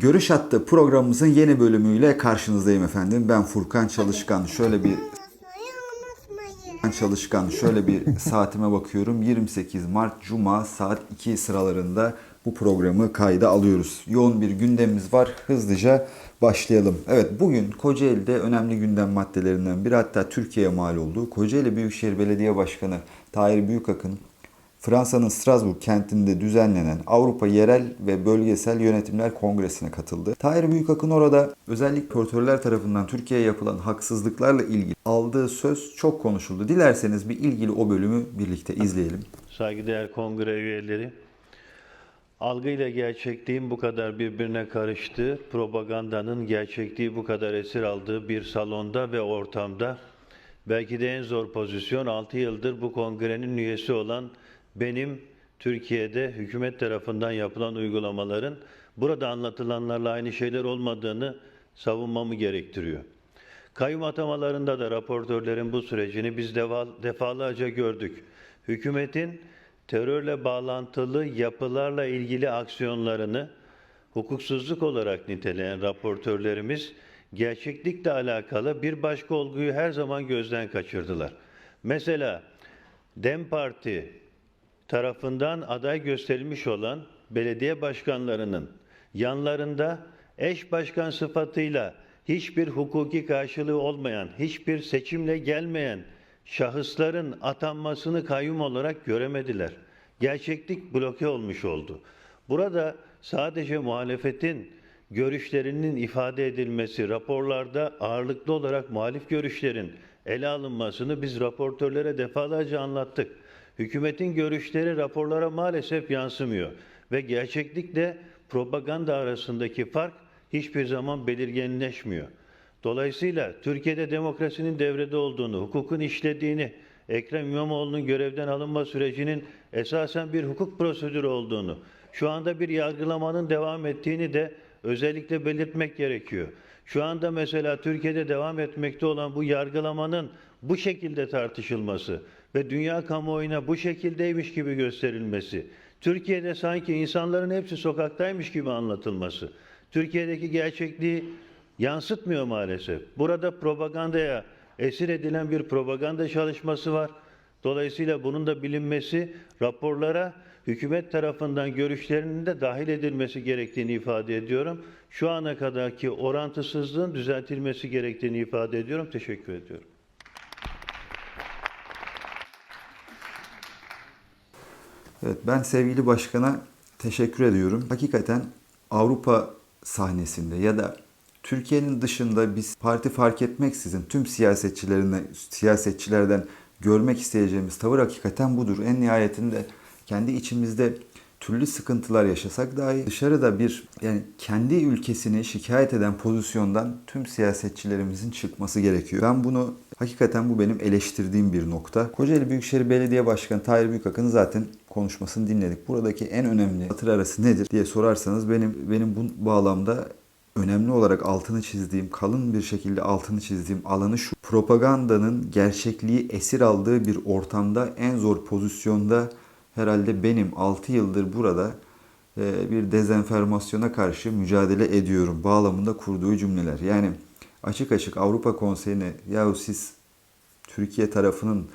Görüş Hattı programımızın yeni bölümüyle karşınızdayım efendim. Ben Furkan Çalışkan. Şöyle bir. Furkan Çalışkan şöyle bir saatime bakıyorum. 28 Mart Cuma saat 2 sıralarında bu programı kayda alıyoruz. Yoğun bir gündemimiz var. Hızlıca başlayalım. Evet bugün Kocaeli'de önemli gündem maddelerinden biri hatta Türkiye'ye mal oldu. Kocaeli Büyükşehir Belediye Başkanı Tahir Büyükakın Fransa'nın Strasbourg kentinde düzenlenen Avrupa Yerel ve Bölgesel Yönetimler Kongresi'ne katıldı. Tahir Büyükakın orada özellikle portörler tarafından Türkiye'ye yapılan haksızlıklarla ilgili aldığı söz çok konuşuldu. Dilerseniz bir ilgili o bölümü birlikte izleyelim. Saygıdeğer kongre üyeleri, algıyla gerçekliğin bu kadar birbirine karıştığı, propagandanın gerçekliği bu kadar esir aldığı bir salonda ve ortamda belki de en zor pozisyon 6 yıldır bu kongrenin üyesi olan benim Türkiye'de hükümet tarafından yapılan uygulamaların burada anlatılanlarla aynı şeyler olmadığını savunmamı gerektiriyor. Kayyum atamalarında da raportörlerin bu sürecini biz defalarca gördük. Hükümetin terörle bağlantılı yapılarla ilgili aksiyonlarını hukuksuzluk olarak niteleyen raportörlerimiz gerçeklikle alakalı bir başka olguyu her zaman gözden kaçırdılar. Mesela DEM Parti tarafından aday gösterilmiş olan belediye başkanlarının yanlarında eş başkan sıfatıyla hiçbir hukuki karşılığı olmayan, hiçbir seçimle gelmeyen şahısların atanmasını kayyum olarak göremediler. Gerçeklik bloke olmuş oldu. Burada sadece muhalefetin görüşlerinin ifade edilmesi, raporlarda ağırlıklı olarak muhalif görüşlerin ele alınmasını biz raportörlere defalarca anlattık. Hükümetin görüşleri raporlara maalesef yansımıyor ve gerçeklikle propaganda arasındaki fark hiçbir zaman belirginleşmiyor. Dolayısıyla Türkiye'de demokrasinin devrede olduğunu, hukukun işlediğini, Ekrem İmamoğlu'nun görevden alınma sürecinin esasen bir hukuk prosedürü olduğunu, şu anda bir yargılamanın devam ettiğini de özellikle belirtmek gerekiyor. Şu anda mesela Türkiye'de devam etmekte olan bu yargılamanın bu şekilde tartışılması ve dünya kamuoyuna bu şekildeymiş gibi gösterilmesi, Türkiye'de sanki insanların hepsi sokaktaymış gibi anlatılması, Türkiye'deki gerçekliği yansıtmıyor maalesef. Burada propagandaya esir edilen bir propaganda çalışması var. Dolayısıyla bunun da bilinmesi, raporlara hükümet tarafından görüşlerinin de dahil edilmesi gerektiğini ifade ediyorum. Şu ana kadarki orantısızlığın düzeltilmesi gerektiğini ifade ediyorum. Teşekkür ediyorum. Evet ben sevgili başkana teşekkür ediyorum. Hakikaten Avrupa sahnesinde ya da Türkiye'nin dışında biz parti fark etmeksizin tüm siyasetçilerine, siyasetçilerden görmek isteyeceğimiz tavır hakikaten budur. En nihayetinde kendi içimizde türlü sıkıntılar yaşasak dahi dışarıda bir yani kendi ülkesini şikayet eden pozisyondan tüm siyasetçilerimizin çıkması gerekiyor. Ben bunu hakikaten bu benim eleştirdiğim bir nokta. Kocaeli Büyükşehir Belediye Başkanı Tahir Büyükakın'ın zaten konuşmasını dinledik. Buradaki en önemli hatır arası nedir diye sorarsanız benim benim bu bağlamda önemli olarak altını çizdiğim, kalın bir şekilde altını çizdiğim alanı şu. Propagandanın gerçekliği esir aldığı bir ortamda en zor pozisyonda herhalde benim 6 yıldır burada e, bir dezenformasyona karşı mücadele ediyorum bağlamında kurduğu cümleler. Yani açık açık Avrupa Konseyi'ne yahu siz Türkiye tarafının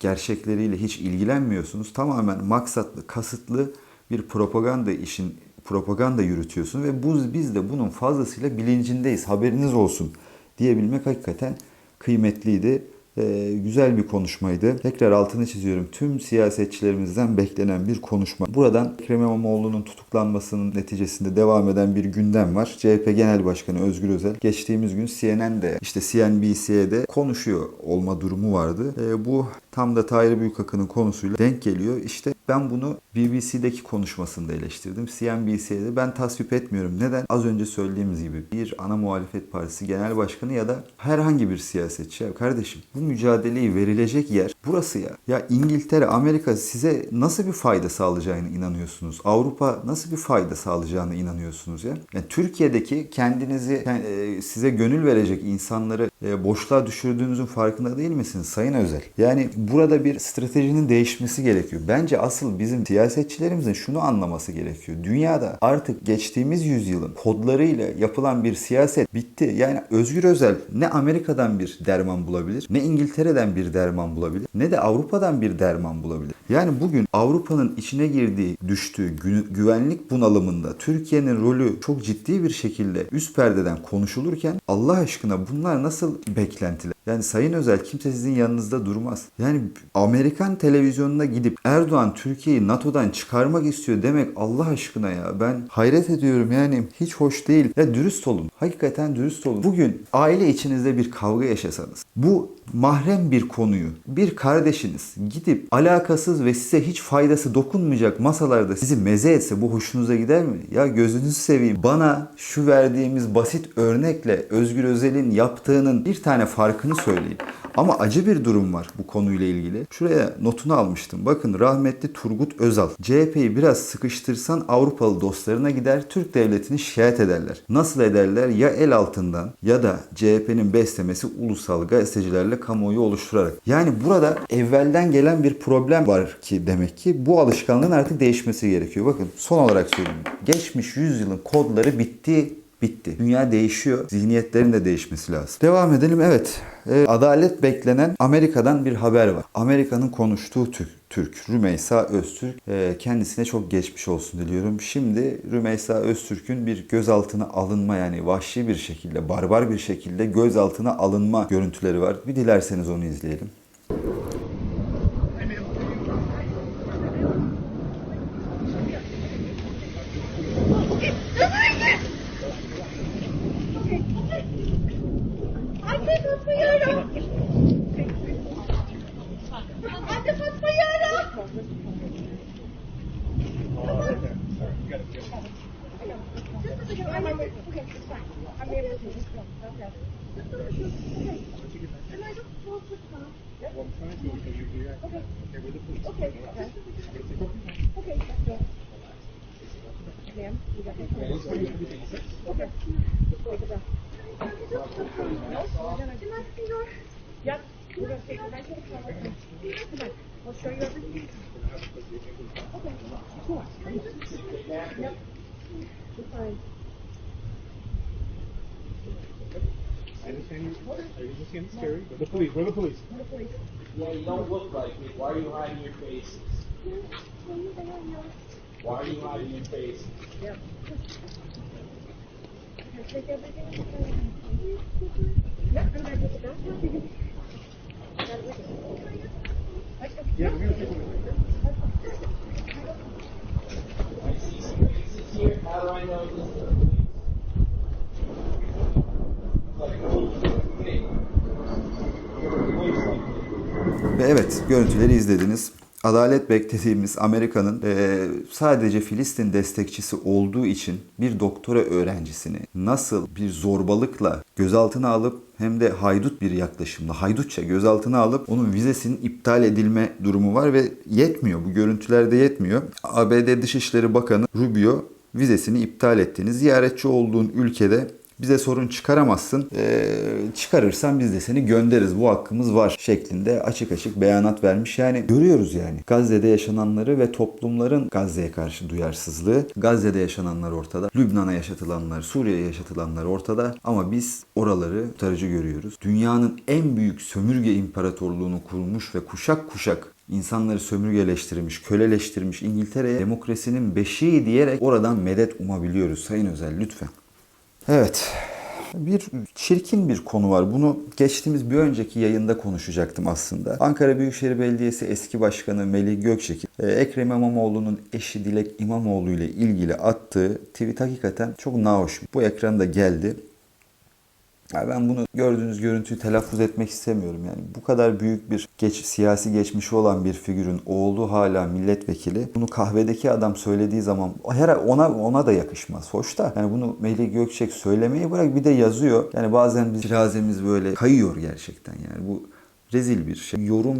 gerçekleriyle hiç ilgilenmiyorsunuz. Tamamen maksatlı, kasıtlı bir propaganda işin propaganda yürütüyorsun ve bu biz de bunun fazlasıyla bilincindeyiz. Haberiniz olsun diyebilmek hakikaten kıymetliydi. Ee, güzel bir konuşmaydı. Tekrar altını çiziyorum. Tüm siyasetçilerimizden beklenen bir konuşma. Buradan Ekrem İmamoğlu'nun tutuklanmasının neticesinde devam eden bir gündem var. CHP Genel Başkanı Özgür Özel geçtiğimiz gün CNN'de işte CNBC'de konuşuyor olma durumu vardı. Ee, bu tam da Tahir Büyükakın'ın konusuyla denk geliyor. İşte ben bunu BBC'deki konuşmasında eleştirdim. CNBC'de ben tasvip etmiyorum. Neden? Az önce söylediğimiz gibi bir ana muhalefet partisi genel başkanı ya da herhangi bir siyasetçi. Ya kardeşim bu mücadeleyi verilecek yer burası ya. Ya İngiltere, Amerika size nasıl bir fayda sağlayacağına inanıyorsunuz? Avrupa nasıl bir fayda sağlayacağına inanıyorsunuz ya? Yani Türkiye'deki kendinizi e, size gönül verecek insanları e, boşluğa düşürdüğünüzün farkında değil misiniz Sayın Özel? Yani burada bir stratejinin değişmesi gerekiyor. Bence asıl bizim siyasetçilerimizin şunu anlaması gerekiyor. Dünyada artık geçtiğimiz yüzyılın kodlarıyla yapılan bir siyaset bitti. Yani Özgür Özel ne Amerika'dan bir derman bulabilir, ne İngiltere'den bir derman bulabilir, ne de Avrupa'dan bir derman bulabilir. Yani bugün Avrupa'nın içine girdiği, düştüğü gü- güvenlik bunalımında Türkiye'nin rolü çok ciddi bir şekilde üst perdeden konuşulurken Allah aşkına bunlar nasıl beklentiler? Yani Sayın Özel kimse sizin yanınızda durmaz. Yani Amerikan televizyonuna gidip Erdoğan Türkiye'yi NATO'dan çıkarmak istiyor demek Allah aşkına ya. Ben hayret ediyorum yani hiç hoş değil. Ya dürüst olun. Hakikaten dürüst olun. Bugün aile içinizde bir kavga yaşasanız bu mahrem bir konuyu bir kardeşiniz gidip alakasız ve size hiç faydası dokunmayacak masalarda sizi meze etse bu hoşunuza gider mi? Ya gözünüzü seveyim. Bana şu verdiğimiz basit örnekle Özgür Özel'in yaptığının bir tane farkını söyleyin. Ama acı bir durum var bu konuyla ilgili. Şuraya notunu almıştım. Bakın rahmetli Turgut Özal. CHP'yi biraz sıkıştırsan Avrupalı dostlarına gider Türk devletini şikayet ederler. Nasıl ederler? Ya el altından ya da CHP'nin beslemesi ulusal gazetecilerle kamuoyu oluşturarak. Yani burada evvelden gelen bir problem var ki demek ki bu alışkanlığın artık değişmesi gerekiyor. Bakın son olarak söyleyeyim. Geçmiş yüzyılın kodları bitti bitti. Dünya değişiyor. Zihniyetlerin de değişmesi lazım. Devam edelim. Evet. Ee, adalet beklenen Amerika'dan bir haber var. Amerika'nın konuştuğu Türk. Türk Rümeysa Öztürk Ee, kendisine çok geçmiş olsun diliyorum. Şimdi Rümeysa Öztürk'ün bir gözaltına alınma yani vahşi bir şekilde, barbar bir şekilde gözaltına alınma görüntüleri var. Bir dilerseniz onu izleyelim. Anne. Anne Okay, you. Anything? Are you just getting scary? The police. We're the police. We're the police. Yeah, you don't look like me. Why are you hiding your face? Why are you hiding your face? Yeah. Yeah, we're gonna take one. I see some faces here. How do I know this? Ve evet görüntüleri izlediniz. Adalet beklediğimiz Amerika'nın eee, sadece Filistin destekçisi olduğu için bir doktora öğrencisini nasıl bir zorbalıkla gözaltına alıp hem de haydut bir yaklaşımla, haydutça gözaltına alıp onun vizesinin iptal edilme durumu var ve yetmiyor. Bu görüntülerde yetmiyor. ABD Dışişleri Bakanı Rubio vizesini iptal ettiğini, ziyaretçi olduğun ülkede bize sorun çıkaramazsın. Ee, çıkarırsan biz de seni göndeririz. Bu hakkımız var şeklinde açık açık beyanat vermiş. Yani görüyoruz yani. Gazze'de yaşananları ve toplumların Gazze'ye karşı duyarsızlığı. Gazze'de yaşananlar ortada. Lübnan'a yaşatılanlar, Suriye'ye yaşatılanlar ortada. Ama biz oraları kurtarıcı görüyoruz. Dünyanın en büyük sömürge imparatorluğunu kurmuş ve kuşak kuşak insanları sömürgeleştirmiş, köleleştirmiş İngiltere'ye demokrasinin beşiği diyerek oradan medet umabiliyoruz Sayın Özel lütfen. Evet. Bir çirkin bir konu var. Bunu geçtiğimiz bir önceki yayında konuşacaktım aslında. Ankara Büyükşehir Belediyesi eski başkanı Melih Gökçek'in e, Ekrem İmamoğlu'nun eşi Dilek İmamoğlu ile ilgili attığı tweet hakikaten çok nahoş. Bu ekranda geldi. Ya ben bunu gördüğünüz görüntüyü telaffuz etmek istemiyorum yani. Bu kadar büyük bir geç, siyasi geçmişi olan bir figürün oğlu hala milletvekili. Bunu kahvedeki adam söylediği zaman her ona ona da yakışmaz. Hoş da yani bunu Melih Gökçek söylemeyi bırak bir de yazıyor. Yani bazen biz kirazemiz böyle kayıyor gerçekten yani. Bu rezil bir şey. Yorum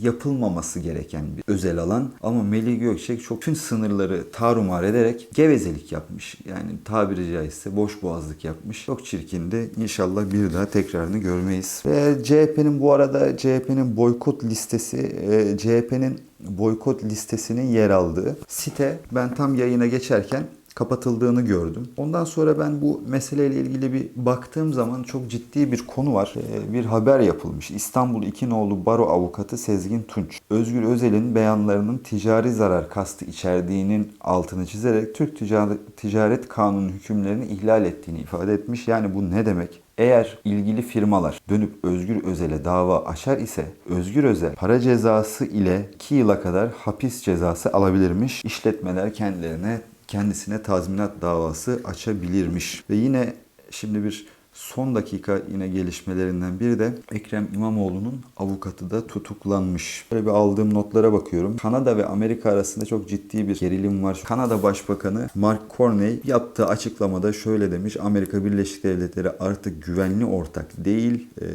yapılmaması gereken bir özel alan ama Melih Gökçek çok tüm sınırları tarumar ederek gevezelik yapmış. Yani tabiri caizse boş boğazlık yapmış. Çok çirkindi. İnşallah bir daha tekrarını görmeyiz. Ve CHP'nin bu arada CHP'nin boykot listesi e, CHP'nin boykot listesinin yer aldığı site ben tam yayına geçerken kapatıldığını gördüm. Ondan sonra ben bu meseleyle ilgili bir baktığım zaman çok ciddi bir konu var. Ee, Bir haber yapılmış. İstanbul İkinoğlu Baro Avukatı Sezgin Tunç, Özgür Özel'in beyanlarının ticari zarar kastı içerdiğinin altını çizerek Türk Ticaret, Ticaret Kanunu hükümlerini ihlal ettiğini ifade etmiş. Yani bu ne demek? Eğer ilgili firmalar dönüp Özgür Özel'e dava açar ise Özgür Özel para cezası ile 2 yıla kadar hapis cezası alabilirmiş. İşletmeler kendilerine kendisine tazminat davası açabilirmiş. Ve yine şimdi bir son dakika yine gelişmelerinden biri de Ekrem İmamoğlu'nun avukatı da tutuklanmış. Böyle bir aldığım notlara bakıyorum. Kanada ve Amerika arasında çok ciddi bir gerilim var. Kanada Başbakanı Mark Carney yaptığı açıklamada şöyle demiş. Amerika Birleşik Devletleri artık güvenli ortak değil. Ee,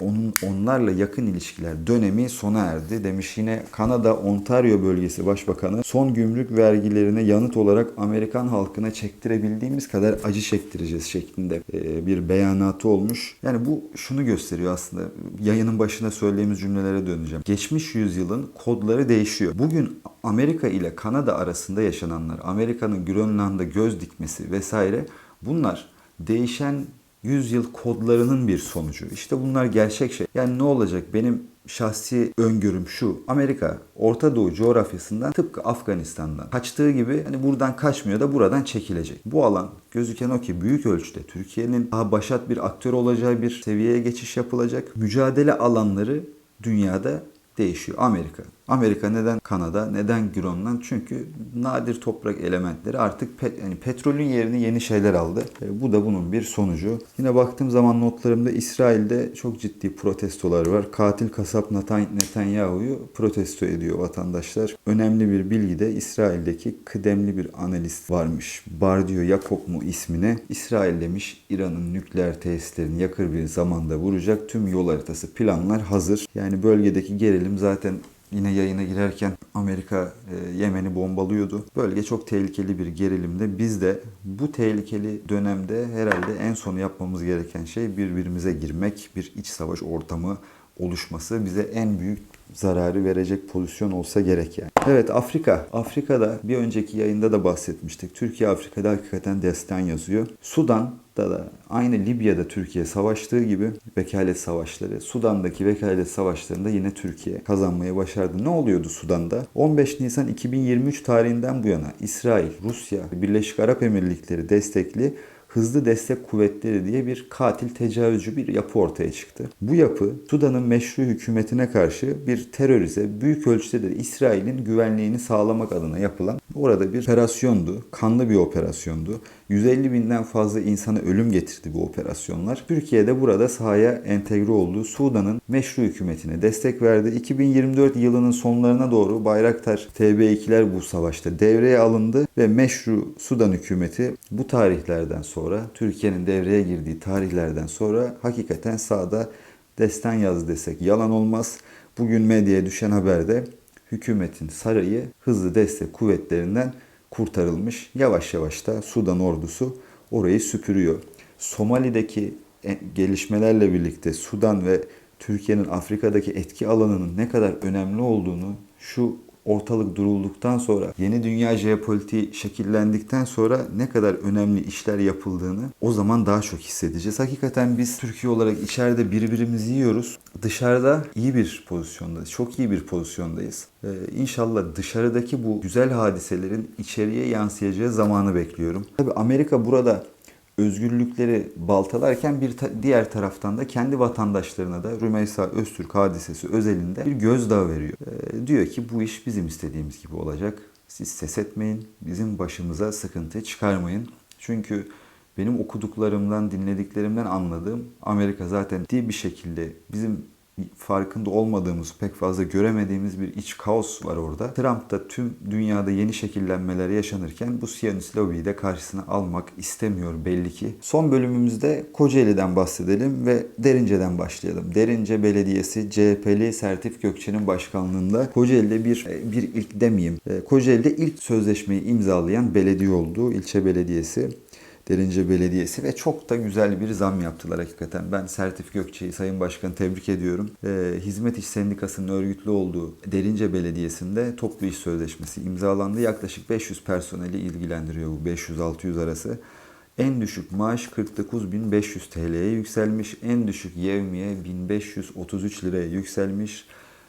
onun onlarla yakın ilişkiler dönemi sona erdi demiş. Yine Kanada Ontario bölgesi başbakanı son gümrük vergilerine yanıt olarak Amerikan halkına çektirebildiğimiz kadar acı çektireceğiz şeklinde e, bir beyanatı olmuş. Yani bu şunu gösteriyor aslında. Yayının başında söylediğimiz cümlelere döneceğim. Geçmiş yüzyılın kodları değişiyor. Bugün Amerika ile Kanada arasında yaşananlar, Amerika'nın Grönland'a göz dikmesi vesaire bunlar değişen yüzyıl kodlarının bir sonucu. İşte bunlar gerçek şey. Yani ne olacak? Benim şahsi öngörüm şu. Amerika Orta Doğu coğrafyasından tıpkı Afganistan'dan kaçtığı gibi hani buradan kaçmıyor da buradan çekilecek. Bu alan gözüken o ki büyük ölçüde Türkiye'nin daha başat bir aktör olacağı bir seviyeye geçiş yapılacak. Mücadele alanları dünyada değişiyor. Amerika. Amerika neden Kanada, neden Grönland? Çünkü nadir toprak elementleri artık pet, yani petrolün yerini yeni şeyler aldı. E, bu da bunun bir sonucu. Yine baktığım zaman notlarımda İsrail'de çok ciddi protestolar var. Katil kasap Netan- Netanyahu'yu protesto ediyor vatandaşlar. Önemli bir bilgi de İsrail'deki kıdemli bir analist varmış. Bardio Yakob mu ismine. İsrail demiş İran'ın nükleer tesislerini yakır bir zamanda vuracak. Tüm yol haritası planlar hazır. Yani bölgedeki gerilim zaten Yine yayına girerken Amerika e, Yemen'i bombalıyordu. Bölge çok tehlikeli bir gerilimde. Biz de bu tehlikeli dönemde herhalde en son yapmamız gereken şey birbirimize girmek, bir iç savaş ortamı oluşması bize en büyük zararı verecek pozisyon olsa gerek yani. Evet Afrika. Afrika'da bir önceki yayında da bahsetmiştik. Türkiye Afrika'da hakikaten destan yazıyor. Sudan'da da aynı Libya'da Türkiye savaştığı gibi vekalet savaşları. Sudan'daki vekalet savaşlarında yine Türkiye kazanmayı başardı. Ne oluyordu Sudan'da? 15 Nisan 2023 tarihinden bu yana İsrail, Rusya, Birleşik Arap Emirlikleri destekli Hızlı Destek Kuvvetleri diye bir katil tecavüzcü bir yapı ortaya çıktı. Bu yapı Sudan'ın meşru hükümetine karşı bir terörize büyük ölçüde de İsrail'in güvenliğini sağlamak adına yapılan orada bir operasyondu. Kanlı bir operasyondu. 150 binden fazla insana ölüm getirdi bu operasyonlar. Türkiye'de burada sahaya entegre olduğu Sudan'ın meşru hükümetine destek verdi. 2024 yılının sonlarına doğru Bayraktar TB2'ler bu savaşta devreye alındı ve meşru Sudan hükümeti bu tarihlerden sonra Türkiye'nin devreye girdiği tarihlerden sonra hakikaten sahada destan yazdı desek yalan olmaz. Bugün medyaya düşen haberde hükümetin sarayı hızlı destek kuvvetlerinden kurtarılmış. Yavaş yavaş da Sudan ordusu orayı süpürüyor. Somali'deki e- gelişmelerle birlikte Sudan ve Türkiye'nin Afrika'daki etki alanının ne kadar önemli olduğunu şu ortalık durulduktan sonra yeni dünya jeopolitiği şekillendikten sonra ne kadar önemli işler yapıldığını o zaman daha çok hissedeceğiz. Hakikaten biz Türkiye olarak içeride birbirimizi yiyoruz. Dışarıda iyi bir pozisyondayız. Çok iyi bir pozisyondayız. Ee, inşallah dışarıdaki bu güzel hadiselerin içeriye yansıyacağı zamanı bekliyorum. Tabii Amerika burada özgürlükleri baltalarken bir ta- diğer taraftan da kendi vatandaşlarına da Rümeysa Öztürk hadisesi özelinde bir gözdağı veriyor. Ee, diyor ki bu iş bizim istediğimiz gibi olacak. Siz ses etmeyin, bizim başımıza sıkıntı çıkarmayın. Çünkü benim okuduklarımdan, dinlediklerimden anladığım Amerika zaten ciddi bir şekilde bizim farkında olmadığımız, pek fazla göremediğimiz bir iç kaos var orada. Trump da tüm dünyada yeni şekillenmeler yaşanırken bu Siyonist lobiyi de karşısına almak istemiyor belli ki. Son bölümümüzde Kocaeli'den bahsedelim ve Derince'den başlayalım. Derince Belediyesi CHP'li Sertif Gökçe'nin başkanlığında Kocaeli'de bir e, bir ilk demeyeyim. e, Kocaeli'de ilk sözleşmeyi imzalayan belediye oldu. ilçe belediyesi. Derince Belediyesi ve çok da güzel bir zam yaptılar hakikaten. Ben Sertif Gökçe'yi Sayın Başkan tebrik ediyorum. Ee, Hizmet İş Sendikası'nın örgütlü olduğu Derince Belediyesi'nde toplu iş sözleşmesi imzalandı. Yaklaşık 500 personeli ilgilendiriyor bu 500-600 arası. En düşük maaş 49.500 TL'ye yükselmiş. En düşük yevmiye 1533 liraya yükselmiş.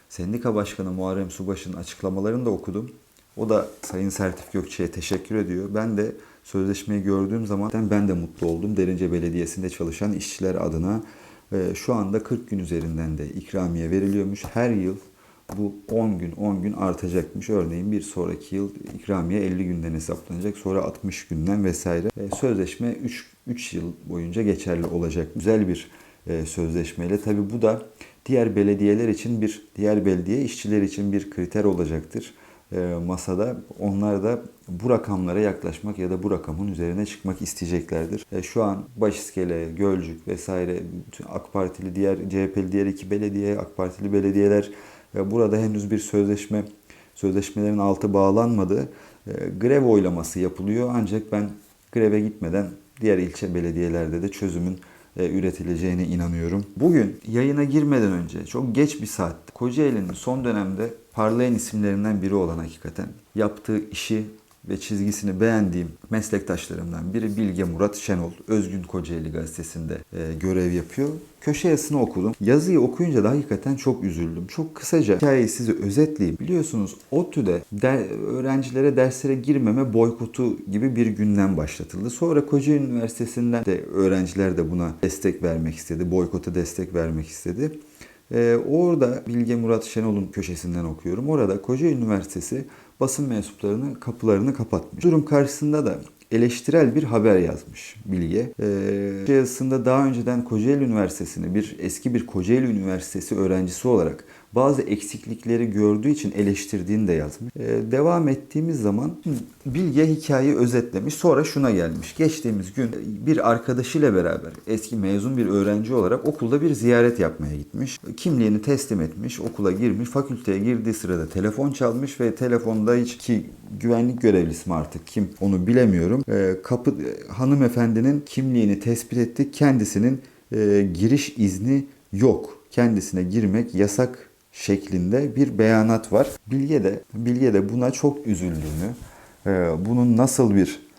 Sendika Başkanı Muharrem Subaşı'nın açıklamalarını da okudum. O da Sayın Sertif Gökçe'ye teşekkür ediyor. Ben de sözleşmeyi gördüğüm zaman ben de mutlu oldum. Derince Belediyesi'nde çalışan işçiler adına Ee, şu anda 40 gün üzerinden de ikramiye veriliyormuş. Her yıl bu 10 gün 10 gün artacakmış. Örneğin bir sonraki yıl ikramiye 50 günden hesaplanacak. Sonra 60 günden vesaire. Ee, Sözleşme 3, 3 yıl boyunca geçerli olacak. Güzel bir e, sözleşmeyle. Tabi bu da diğer belediyeler için bir, diğer belediye işçiler için bir kriter olacaktır e, masada. Onlar da bu rakamlara yaklaşmak ya da bu rakamın üzerine çıkmak isteyeceklerdir. E, şu an Başiskele, Gölcük vesaire AK Partili diğer CHP'li diğer iki belediye, AK Partili belediyeler e, burada henüz bir sözleşme sözleşmelerin altı bağlanmadı. E, grev oylaması yapılıyor ancak ben greve gitmeden diğer ilçe belediyelerde de çözümün e, üretileceğine inanıyorum. Bugün yayına girmeden önce çok geç bir saatte Kocaeli'nin son dönemde parlayan isimlerinden biri olan hakikaten yaptığı işi ve çizgisini beğendiğim meslektaşlarımdan biri Bilge Murat Şenol. Özgün Kocaeli gazetesinde e, görev yapıyor. Köşe yazısını okudum. Yazıyı okuyunca da hakikaten çok üzüldüm. Çok kısaca hikayeyi size özetleyeyim. Biliyorsunuz ODTÜ'de der, öğrencilere derslere girmeme boykotu gibi bir gündem başlatıldı. Sonra Kocaeli Üniversitesi'nden de öğrenciler de buna destek vermek istedi. Boykota destek vermek istedi. Ee, orada Bilge Murat Şenol'un köşesinden okuyorum. Orada Kocaeli Üniversitesi basın mensuplarının kapılarını kapatmış. Durum karşısında da eleştirel bir haber yazmış Bilge. Ee, yazısında daha önceden Kocaeli Üniversitesi'ni bir eski bir Kocaeli Üniversitesi öğrencisi olarak bazı eksiklikleri gördüğü için eleştirdiğini de yazmış. Ee, devam ettiğimiz zaman Bilge hikayeyi özetlemiş. Sonra şuna gelmiş. Geçtiğimiz gün bir arkadaşıyla beraber eski mezun bir öğrenci olarak okulda bir ziyaret yapmaya gitmiş. Kimliğini teslim etmiş, okula girmiş. Fakülteye girdiği sırada telefon çalmış ve telefonda hiç ki güvenlik görevlisi mi artık kim onu bilemiyorum. Ee, kapı hanımefendinin kimliğini tespit ettik. Kendisinin e, giriş izni yok. Kendisine girmek yasak şeklinde bir beyanat var. Bilge de Bilge de buna çok üzüldüğünü, e, bunun nasıl bir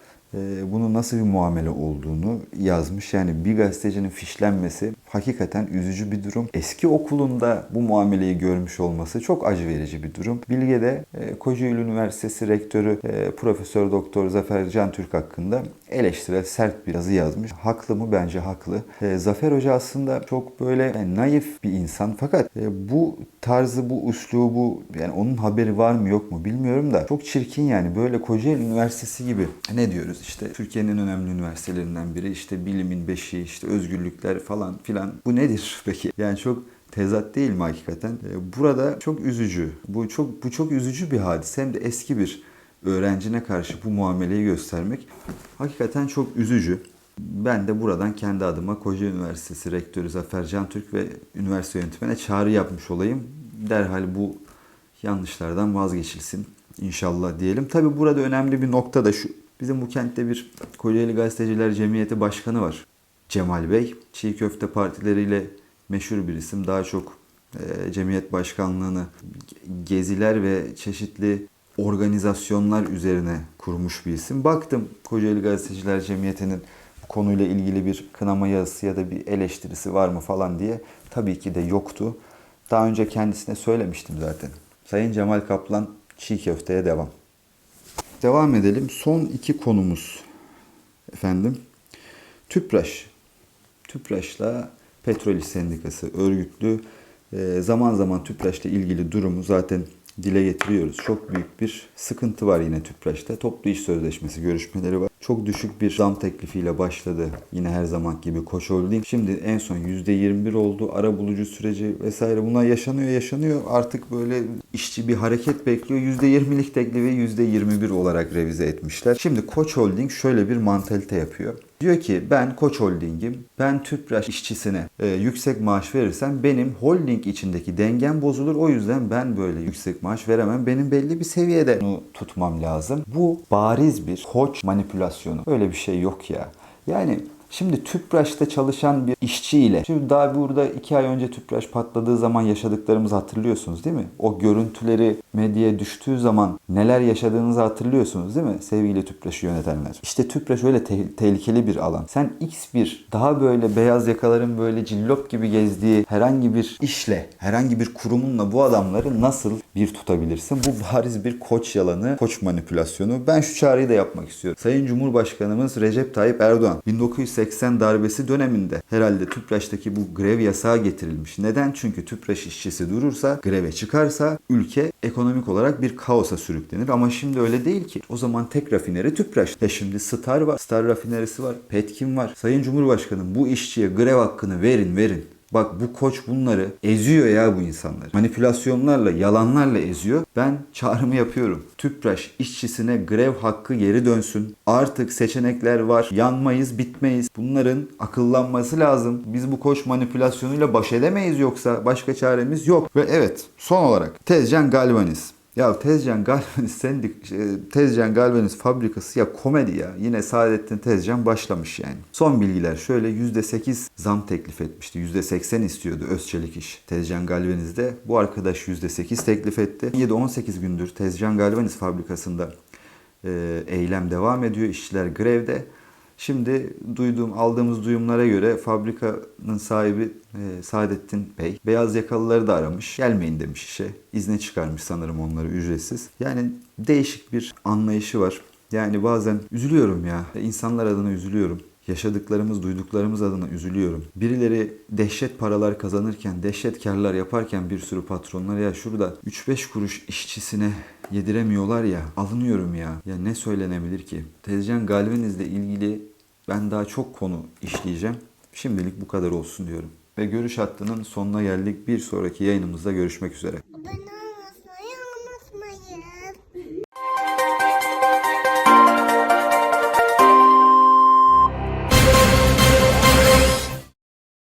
bunun nasıl bir muamele olduğunu yazmış. Yani bir gazetecinin fişlenmesi hakikaten üzücü bir durum. Eski okulunda bu muameleyi görmüş olması çok acı verici bir durum. Bilge de e, Kocaeli Üniversitesi Rektörü e, Profesör Doktor Zafer Can Türk hakkında eleştirel sert bir yazı yazmış. Haklı mı? Bence haklı. E, Zafer Hoca aslında çok böyle naif bir insan fakat bu tarzı, bu üslubu yani onun haberi var mı yok mu bilmiyorum da çok çirkin yani böyle Kocaeli Üniversitesi gibi ne diyoruz işte Türkiye'nin en önemli üniversitelerinden biri işte bilimin beşiği işte özgürlükler falan filan bu nedir peki? Yani çok tezat değil mi hakikaten? E, Burada çok üzücü. Bu çok bu çok üzücü bir hadise. Hem de eski bir öğrencine karşı bu muameleyi göstermek hakikaten çok üzücü. Ben de buradan kendi adıma Kocaeli Üniversitesi Rektörü Zafer Cantürk ve üniversite yönetimine çağrı yapmış olayım. Derhal bu yanlışlardan vazgeçilsin inşallah diyelim. Tabi burada önemli bir nokta da şu. Bizim bu kentte bir Kocaeli Gazeteciler Cemiyeti Başkanı var. Cemal Bey. Çiğ köfte partileriyle meşhur bir isim. Daha çok e, cemiyet başkanlığını geziler ve çeşitli organizasyonlar üzerine kurmuş bir isim. Baktım Kocaeli Gazeteciler Cemiyeti'nin konuyla ilgili bir kınama yazısı ya da bir eleştirisi var mı falan diye. Tabii ki de yoktu. Daha önce kendisine söylemiştim zaten. Sayın Cemal Kaplan çiğ köfteye devam. Devam edelim. Son iki konumuz efendim. Tüpraş. Tüpraş'la Petrol İş Sendikası örgütlü. Ee, zaman zaman Tüpraş'la ilgili durumu zaten dile getiriyoruz. Çok büyük bir sıkıntı var yine Tüpraş'ta. Toplu iş sözleşmesi görüşmeleri var. Çok düşük bir zam teklifiyle başladı. Yine her zaman gibi Koç Holding. Şimdi en son %21 oldu. Ara bulucu süreci vesaire bunlar yaşanıyor yaşanıyor. Artık böyle işçi bir hareket bekliyor. %20'lik teklifi %21 olarak revize etmişler. Şimdi Koç Holding şöyle bir mantalite yapıyor. Diyor ki ben Koç Holding'im. Ben Tüpraş işçisine e, yüksek maaş verirsem benim holding içindeki dengem bozulur. O yüzden ben böyle yüksek maaş veremem. Benim belli bir seviyede bunu tutmam lazım. Bu bariz bir koç manipülasyonu. Öyle bir şey yok ya. Yani Şimdi Tüpraş'ta çalışan bir işçiyle, şimdi daha burada iki ay önce Tüpraş patladığı zaman yaşadıklarımızı hatırlıyorsunuz değil mi? O görüntüleri medyaya düştüğü zaman neler yaşadığınızı hatırlıyorsunuz değil mi sevgili Tüpraş'ı yönetenler? İşte Tüpraş öyle te- tehlikeli bir alan. Sen X bir daha böyle beyaz yakaların böyle cillop gibi gezdiği herhangi bir işle, herhangi bir kurumunla bu adamları nasıl bir tutabilirsin? Bu bariz bir koç yalanı, koç manipülasyonu. Ben şu çağrıyı da yapmak istiyorum. Sayın Cumhurbaşkanımız Recep Tayyip Erdoğan 1980 darbesi döneminde herhalde Tüpraş'taki bu grev yasağı getirilmiş. Neden? Çünkü Tüpraş işçisi durursa, greve çıkarsa ülke ekonomik olarak bir kaosa sürüklenir. Ama şimdi öyle değil ki. O zaman tek rafineri Tüpraş. E şimdi Star var, Star rafinerisi var, Petkim var. Sayın Cumhurbaşkanım bu işçiye grev hakkını verin verin. Bak bu koç bunları eziyor ya bu insanlar. Manipülasyonlarla, yalanlarla eziyor. Ben çağrımı yapıyorum. Tüpraş işçisine grev hakkı geri dönsün. Artık seçenekler var. Yanmayız, bitmeyiz. Bunların akıllanması lazım. Biz bu koç manipülasyonuyla baş edemeyiz yoksa başka çaremiz yok. Ve evet son olarak Tezcan Galvaniz. Ya Tezcan Galvaniz sendik şey, Tezcan Galvaniz fabrikası ya komedi ya. Yine Saadettin Tezcan başlamış yani. Son bilgiler şöyle %8 zam teklif etmişti. %80 istiyordu Özçelik iş. Tezcan Galvaniz'de. Bu arkadaş %8 teklif etti. 7-18 gündür Tezcan Galvaniz fabrikasında e, eylem devam ediyor. İşçiler grevde. Şimdi duyduğum, aldığımız duyumlara göre fabrikanın sahibi e, Saadettin Bey beyaz yakalıları da aramış. Gelmeyin demiş işe. İzne çıkarmış sanırım onları ücretsiz. Yani değişik bir anlayışı var. Yani bazen üzülüyorum ya. İnsanlar adına üzülüyorum. Yaşadıklarımız, duyduklarımız adına üzülüyorum. Birileri dehşet paralar kazanırken, dehşet karlar yaparken bir sürü patronlar ya şurada 3-5 kuruş işçisine yediremiyorlar ya. Alınıyorum ya. Ya ne söylenebilir ki? Tezcan Galvaniz'le ilgili ben daha çok konu işleyeceğim. Şimdilik bu kadar olsun diyorum. Ve görüş hattının sonuna geldik. Bir sonraki yayınımızda görüşmek üzere.